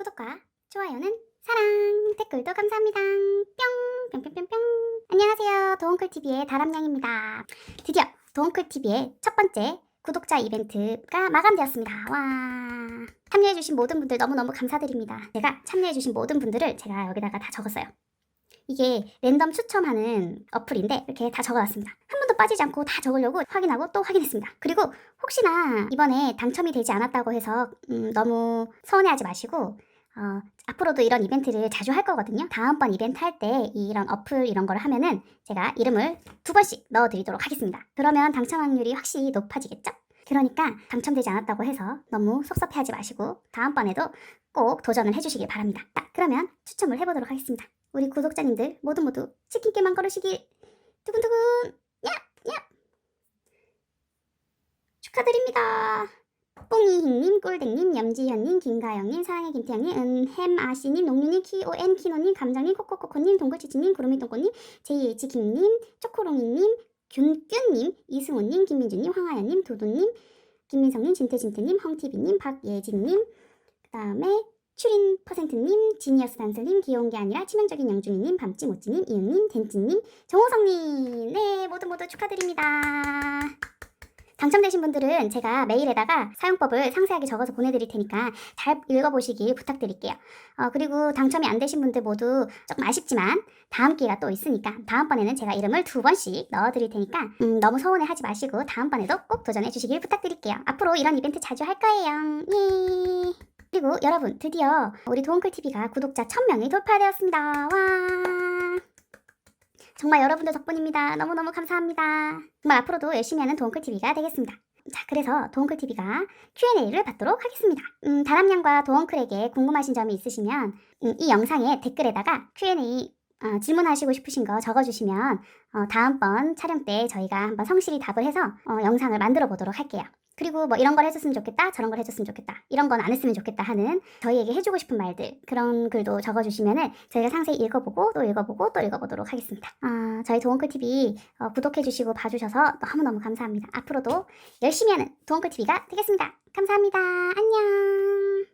구독과 좋아요는 사랑, 댓글도 감사합니다. 뿅, 뿅뿅뿅뿅. 안녕하세요. 도원클TV의 다람양입니다. 드디어 도원클TV의 첫 번째 구독자 이벤트가 마감되었습니다. 와. 참여해주신 모든 분들 너무너무 감사드립니다. 제가 참여해주신 모든 분들을 제가 여기다가 다 적었어요. 이게 랜덤 추첨하는 어플인데 이렇게 다 적어놨습니다. 한 번도 빠지지 않고 다 적으려고 확인하고 또 확인했습니다. 그리고 혹시나 이번에 당첨이 되지 않았다고 해서 음, 너무 서운해하지 마시고 어, 앞으로도 이런 이벤트를 자주 할 거거든요. 다음번 이벤트 할 때 이런 어플 이런 거를 하면은 제가 이름을 두 번씩 넣어드리도록 하겠습니다. 그러면 당첨 확률이 확실히 높아지겠죠? 그러니까 당첨되지 않았다고 해서 너무 섭섭해하지 마시고 다음번에도 꼭 도전을 해주시길 바랍니다. 자, 그러면 추첨을 해보도록 하겠습니다. 우리 구독자님들 모두 모두 치킨깨만 걸으시길 두근두근 야! 야! 축하드립니다. 뽕이희님, 꿀댕님, 염지현님, 김가영님, 사랑의 김태형님, 은햄 아씨님, 농유님, 키오엔, 키노님, 감정님, 코코코코님, 동글치치님, 구름이 똥꼬님, JH김님, 초코롱이님, 균균님, 이승호님, 김민주님, 황하연님, 도도님, 김민성님, 진태진태님, 헝티비님, 박예진님, 그 다음에 추린 퍼센트님, 지니어스 단슬님, 귀여운 게 아니라 치명적인 영준이님, 밤찌 모찌님, 이은님, 덴찌님, 정호성님, 네 모두 모두 축하드립니다. 당첨되신 분들은 제가 메일에다가 사용법을 상세하게 적어서 보내드릴 테니까 잘 읽어보시길 부탁드릴게요. 어, 그리고 당첨이 안 되신 분들 모두 조금 아쉽지만 다음 기회가 또 있으니까 다음번에는 제가 이름을 두 번씩 넣어드릴 테니까 음, 너무 서운해 하지 마시고 다음번에도 꼭 도전해 주시길 부탁드릴게요. 앞으로 이런 이벤트 자주 할 거예요. 예. 그리고 여러분 드디어 우리 도움클TV가 구독자 1000명이 돌파되었습니다. 와. 정말 여러분들 덕분입니다. 너무너무 감사합니다. 정말 앞으로도 열심히 하는 도원클TV가 되겠습니다. 자, 그래서 도원클TV가 Q&A를 받도록 하겠습니다. 음, 다람양과 도원클에게 궁금하신 점이 있으시면 음, 이 영상에 댓글에다가 Q&A 어, 질문하시고 싶으신 거 적어주시면 어, 다음번 촬영 때 저희가 한번 성실히 답을 해서 어, 영상을 만들어 보도록 할게요. 그리고 뭐 이런 걸 해줬으면 좋겠다, 저런 걸 해줬으면 좋겠다, 이런 건 안 했으면 좋겠다 하는 저희에게 해주고 싶은 말들 그런 글도 적어주시면은 저희가 상세히 읽어보고 또 읽어보고 또 읽어보도록 하겠습니다. 아, 저희 도원클 TV 어, 구독해주시고 봐주셔서 너무 너무 감사합니다. 앞으로도 열심히 하는 도원클 TV가 되겠습니다. 감사합니다. 안녕.